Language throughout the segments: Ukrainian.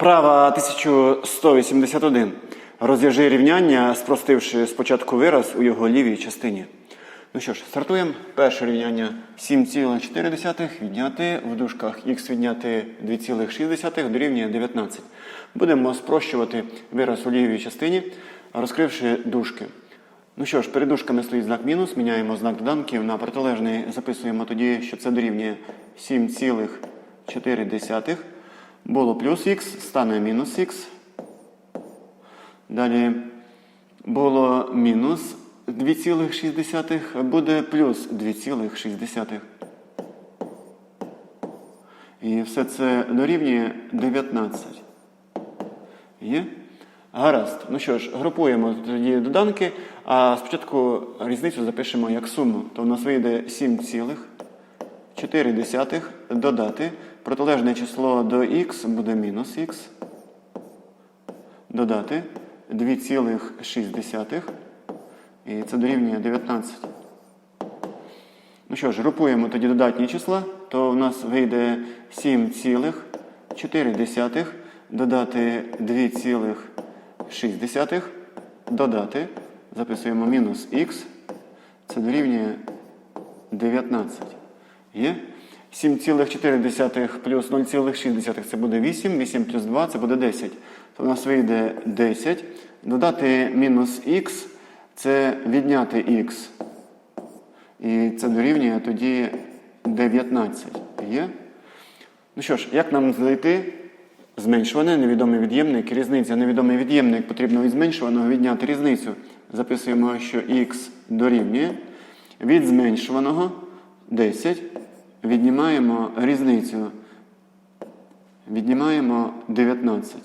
Вправа 1181. Розв'яжи рівняння, спростивши спочатку вираз у його лівій частині. Ну що ж, стартуємо. Перше рівняння 7,4 відняти в дужках х відняти 2,6 дорівнює 19. Будемо спрощувати вираз у лівій частині, розкривши дужки. Ну що ж, перед дужками стоїть знак мінус, міняємо знак доданків на протилежний, записуємо тоді, що це дорівнює 7,4. Було плюс х, стане мінус х. Далі було мінус 2,6, буде плюс 2,6. І все це дорівнює 19. Є? Гаразд. Ну що ж, групуємо тоді доданки, а спочатку різницю запишемо як суму. То в нас вийде 7,4 додати. Протилежне число до х буде мінус х. Додати 2,6. І це дорівнює 19. Ну що ж, групуємо тоді додатні числа, то в нас вийде 7,4 додати 2,6 додати. Записуємо мінус х. Це дорівнює 19. Є? 7,4 плюс 0,6 це буде 8, 8 плюс 2 це буде 10. То в нас вийде 10. Додати мінус х це відняти х. І це дорівнює тоді 19. Є? Ну що ж, як нам знайти зменшуване, невідомий від'ємник, різниця невідомий від'ємник потрібно від зменшуваного відняти різницю. Записуємо, що х дорівнює. Від зменшуваного 10. Віднімаємо різницю. Віднімаємо 19.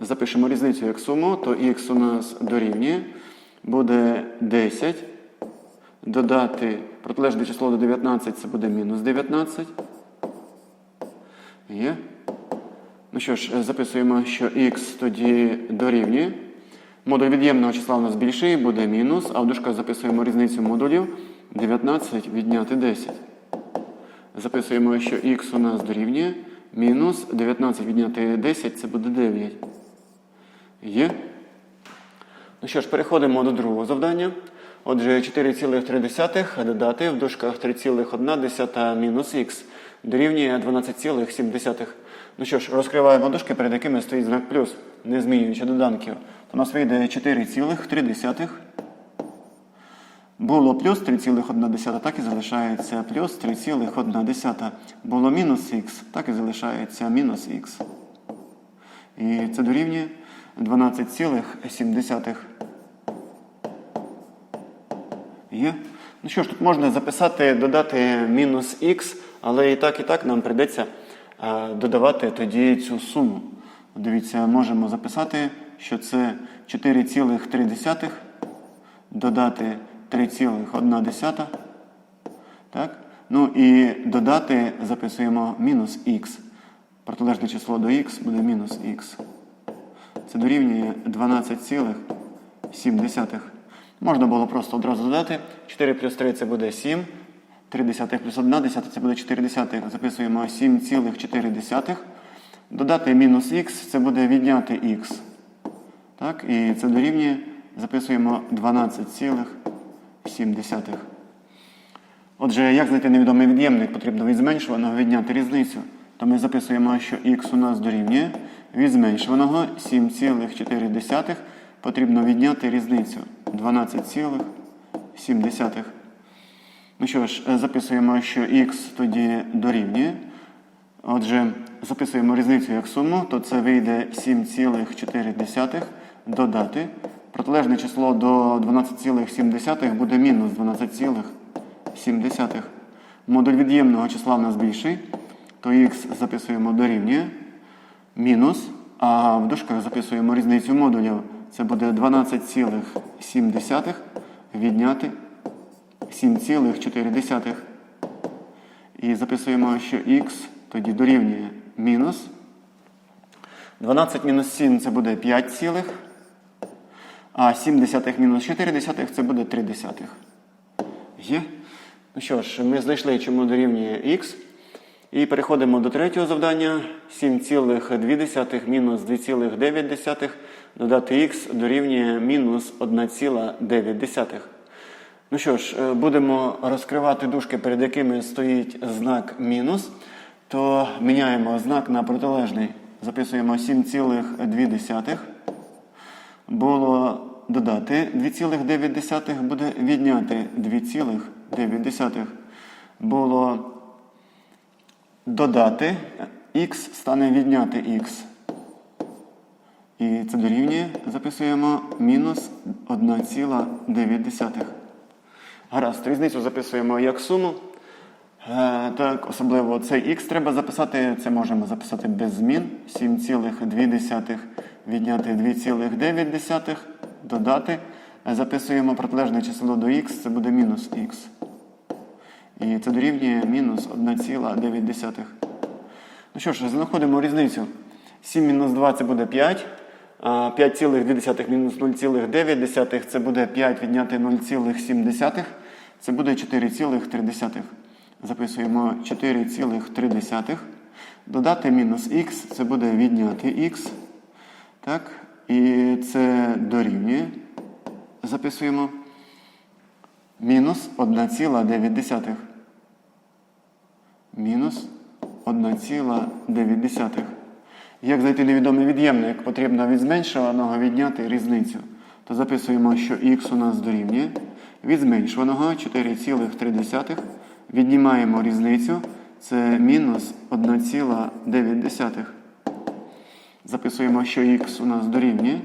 Запишемо різницю як суму, то х у нас дорівнює. Буде 10. Додати протилежне число до 19 це буде мінус 19. Є. Ну що ж, записуємо, що х тоді дорівнює. Модуль від'ємного числа у нас більший, буде мінус, а в дужках записуємо різницю модулів 19 відняти 10. Записуємо, що х у нас дорівнює. Мінус 19 відняти 10 це буде 9. Є. Ну що ж, переходимо до другого завдання. Отже, 4,3 додати в дужках 3,1 мінус х дорівнює 12,7. Ну що ж, розкриваємо дужки, перед якими стоїть знак плюс, не змінюючи доданків. То у нас вийде 4,3. Було плюс 3,1, так і залишається плюс 3,1. Було мінус х, так і залишається мінус х. І це дорівнює 12,7. Є? Ну що ж, тут можна записати, додати мінус х, але і так, і так нам прийдеться додавати тоді цю суму. Дивіться, можемо записати, що це 4,3 додати 3,1. Так? Ну і додати записуємо мінус х. Протилежне число до х буде мінус х. Це дорівнює 12,7. Можна було просто одразу додати. 4 плюс 3 це буде 7. 3 десятих плюс 1 десята це буде 4 десятих. Записуємо 7,4. Додати мінус х це буде відняти х. Так, І це дорівнює. Записуємо 12,7. Отже, як знайти невідомий від'ємник, потрібно від зменшуваного відняти різницю. То ми записуємо, що х у нас дорівнює. Від зменшуваного 7,4 потрібно відняти різницю 12,7. Ну що ж, записуємо, що х тоді дорівнює. Отже, записуємо різницю як суму, то це вийде 7,4 додати. Протилежне число до 12,7 буде мінус 12,7. Модуль від'ємного числа в нас більший, то х записуємо дорівнює мінус, а в дужках записуємо різницю модулів. Це буде 12,7 відняти 7,4. І записуємо, що х тоді дорівнює мінус. 12 мінус 7 це буде 5 цілих. А 7 десятих мінус 4 десятих це буде 3 десятих. Є? Ну що ж, ми знайшли, чому дорівнює х. І переходимо до третього завдання. 7,2 мінус 2,9 додати х дорівнює мінус 1,9. Ну що ж, е, будемо розкривати дужки, перед якими стоїть знак мінус, то міняємо знак на протилежний. Записуємо 7,2. Було додати 2,9, буде відняти 2,9. Було додати х стане відняти х. І це дорівнює, записуємо мінус 1,9. Гаразд, різницю записуємо як суму. Е, так, особливо цей х треба записати, це можемо записати без змін. 7,2 відняти 2,9, додати. Е, Записуємо протилежне число до х, це буде мінус х. І це дорівнює мінус 1,9. Ну що ж, знаходимо різницю. 7 мінус 2 це буде 5. а 5,2 мінус 0,9 це буде 5 відняти 0,7. Це буде 4,3. Записуємо 4,3. Додати мінус х, це буде відняти х. Так? І це дорівнює. Записуємо мінус 1,9. Мінус 1,9. Як знайти невідомий від'ємник? Потрібно від зменшуваного відняти різницю. То записуємо, що х у нас дорівнює. Від зменшуваного 4,3. Віднімаємо різницю. Це мінус 1,9. Записуємо, що х у нас дорівнює.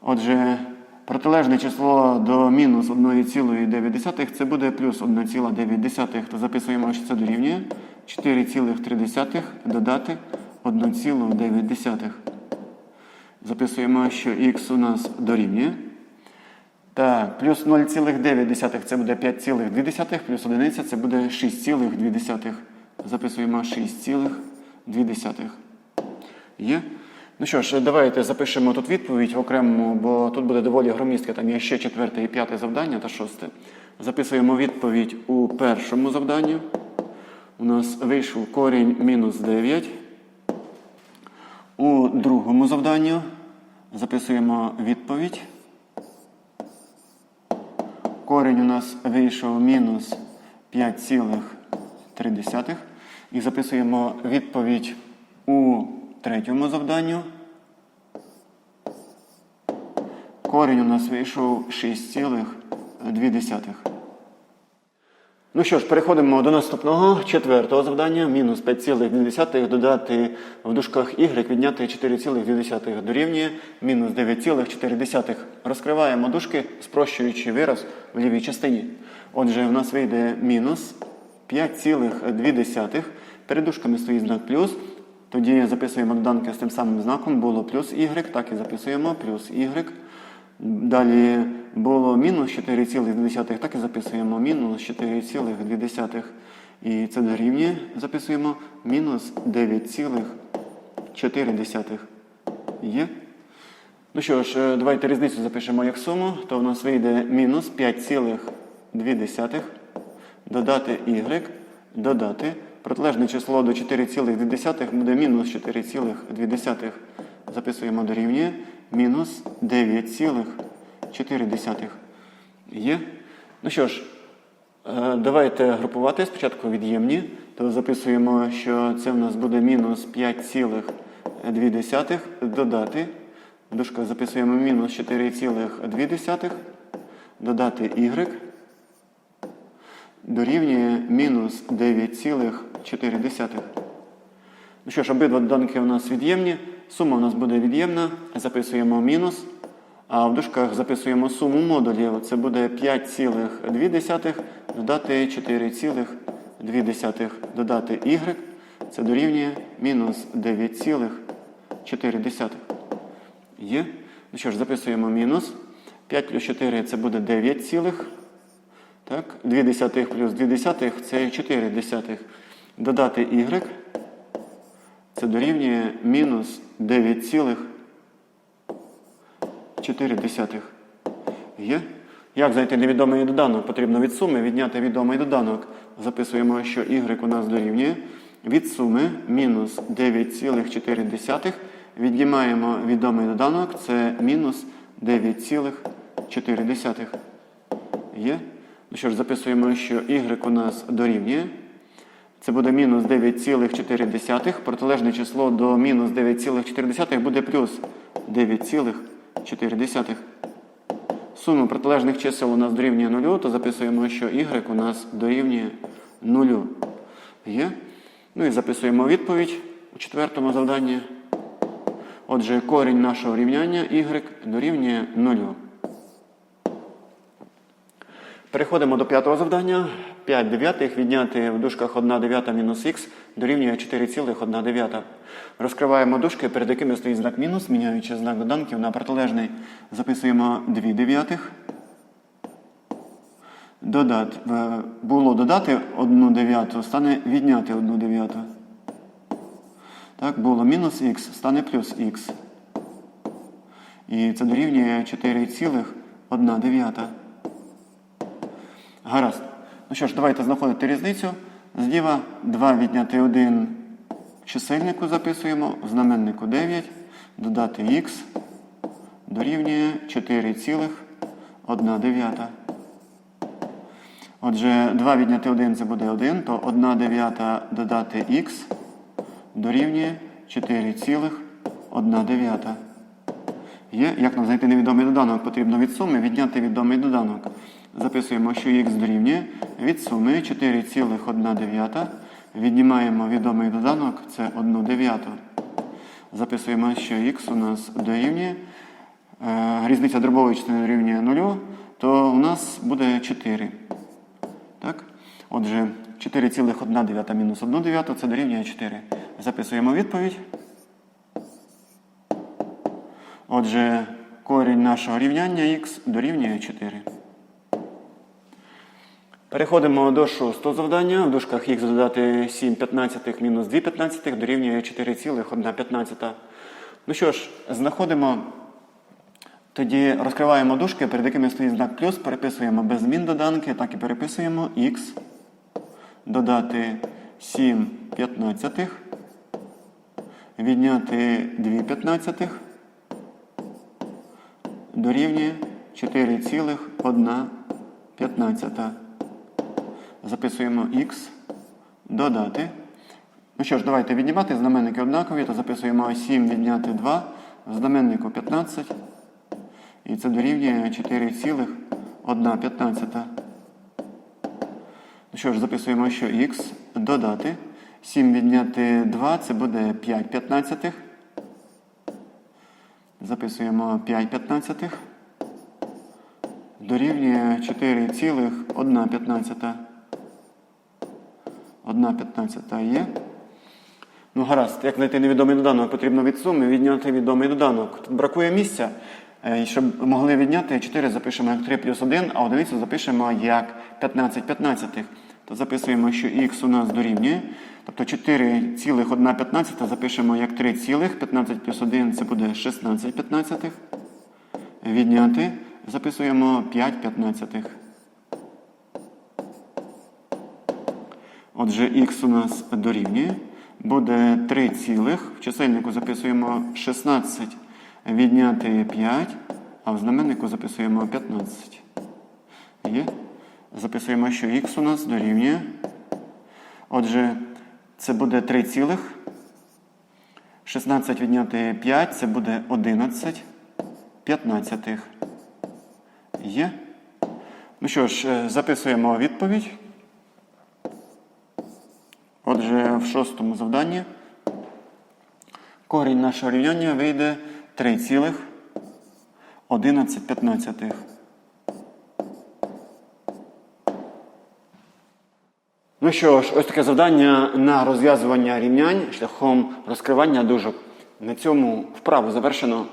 Отже, протилежне число до мінус 1,9 це буде плюс 1,9. То записуємо, що це дорівнює 4,3 додати 1,9. Записуємо, що х у нас дорівнює. Так, плюс 0,9 це буде 5,2, плюс 1 це буде 6,2. Записуємо 6,2. Є? Ну що ж, давайте запишемо тут відповідь окремо, бо тут буде доволі громістке. Там є ще четверте і п'яте завдання та шосте. Записуємо відповідь у першому завданні. У нас вийшов корінь мінус 9. У другому завданні записуємо відповідь. Корінь у нас вийшов мінус 5,3. І записуємо відповідь у третьому завданню. Корінь у нас вийшов 6,2. Ну що ж, переходимо до наступного четвертого завдання. Мінус 5,2 додати в дужках y відняти 4,2 дорівнює мінус 9,4. Розкриваємо дужки, спрощуючи вираз в лівій частині. Отже, в нас вийде мінус 5,2. Перед дужками стоїть знак плюс. Тоді записуємо доданки з тим самим знаком. Було плюс y, так і записуємо плюс y. Далі було мінус 4,2, так і записуємо мінус 4,2. І це дорівнює, записуємо мінус 9,4. Є? Ну що ж, е, давайте різницю запишемо як суму, то в нас вийде мінус 5,2. Додати y, додати. Протилежне число до 4,2 буде мінус 4,2. Записуємо дорівнює мінус 9,4. Є? Ну що ж, е, давайте групувати спочатку від'ємні. То записуємо, що це в нас буде мінус 5,2 додати. В дужках записуємо мінус 4,2. Додати y. Дорівнює мінус 9,4. Ну що ж, обидва доданки у нас від'ємні. Сума у нас буде від'ємна. Записуємо мінус. А в дужках записуємо суму модулів. Це буде 5,2 додати 4,2 додати y. Це дорівнює мінус 9,4. Є. Ну що ж, записуємо мінус. 5 плюс 4 це буде 9 цілих. Так, 2 десятих плюс 2 десятих це 4 десятих. Додати y. Це дорівнює мінус 9,4. Є? Як знайти невідомий доданок? Потрібно від суми відняти відомий доданок. Записуємо, що y у нас дорівнює від суми мінус 9,4 віднімаємо відомий доданок, це мінус 9,4. Є? Ну що ж, записуємо, що y у нас дорівнює. Це буде мінус 9,4. Протилежне число до мінус 9,4 буде плюс 9,4. Сума протилежних чисел у нас дорівнює 0, то записуємо, що y у нас дорівнює 0. Є? Ну і записуємо відповідь у четвертому завданні. Отже, корінь нашого рівняння y дорівнює 0. Переходимо до п'ятого завдання. 5 дев'ятих відняти в дужках 1 дев'ята мінус х дорівнює 4,1 дев'ята. Розкриваємо дужки, перед якими стоїть знак мінус, міняючи знак доданків на протилежний. Записуємо 2 дев'ятих. Додати, було додати 1 дев'яту, стане відняти 1 дев'яту. Так, було мінус х, стане плюс х. І це дорівнює 4,1 дев'ята. Гаразд. Ну що ж, давайте знаходити різницю. Зліва 2 відняти 1 чисельнику записуємо, в знаменнику 9, додати х дорівнює 4,1. Отже, 2 відняти 1 це буде 1, то 1 дев'ята додати х дорівнює 4,1. Є, як нам знайти невідомий доданок? Потрібно від суми відняти відомий доданок. Записуємо, що х дорівнює від суми 4,1. Віднімаємо відомий доданок, це 1 дев'яту. Записуємо, що х у нас дорівнює. Е, різниця дробової частини дорівнює 0, то у нас буде 4. Так? Отже, 4,1 мінус 1 дев'яту це дорівнює 4. Записуємо відповідь. Отже, корінь нашого рівняння х дорівнює 4. Переходимо до шостого завдання. В дужках х додати 7 п'ятнадцятих мінус 2 п'ятнадцятих дорівнює 4,1 п'ятнадцята. Ну що ж, знаходимо, тоді розкриваємо дужки, перед якими стоїть знак плюс, переписуємо без змін доданки, так і переписуємо х додати 7 п'ятнадцятих, відняти 2 п'ятнадцятих дорівнює 4,1 п'ятнадцята. Записуємо х, додати. Ну що ж, давайте віднімати знаменники однакові, то записуємо 7 відняти 2, в знаменнику 15. І це дорівнює 4,1 п'ятнадцята. Ну що ж, записуємо, що х додати. 7 відняти 2, це буде 5 п'ятнадцятих. Записуємо 5 п'ятнадцятих. Дорівнює 4,1 п'ятнадцята. 1 п'ятнадцята є. Ну, гаразд, як знайти невідомий доданок, потрібно від суми відняти відомий доданок. Тут бракує місця. Е, Щоб могли відняти 4 запишемо як 3 плюс 1, а одиницю запишемо як 15 п'ятнадцятих. То записуємо, що х у нас дорівнює. Тобто 4,1 п'ятнадцята запишемо як 3 цілих, 15 плюс 1 це буде 16 п'ятнадцятих. Відняти записуємо 5 п'ятнадцятих. Отже, х у нас дорівнює. Буде 3 цілих. В чисельнику записуємо 16, відняти 5, а в знаменнику записуємо 15. Є? Записуємо, що х у нас дорівнює. Отже, це буде 3 цілих. 16 відняти 5, це буде 11 п'ятнадцятих. Є? Ну що ж, е, записуємо відповідь. Отже, в шостому завданні корінь нашого рівняння вийде 3,11. Ну що ж, ось таке завдання на розв'язування рівнянь шляхом розкривання дужок. На цьому вправу завершено.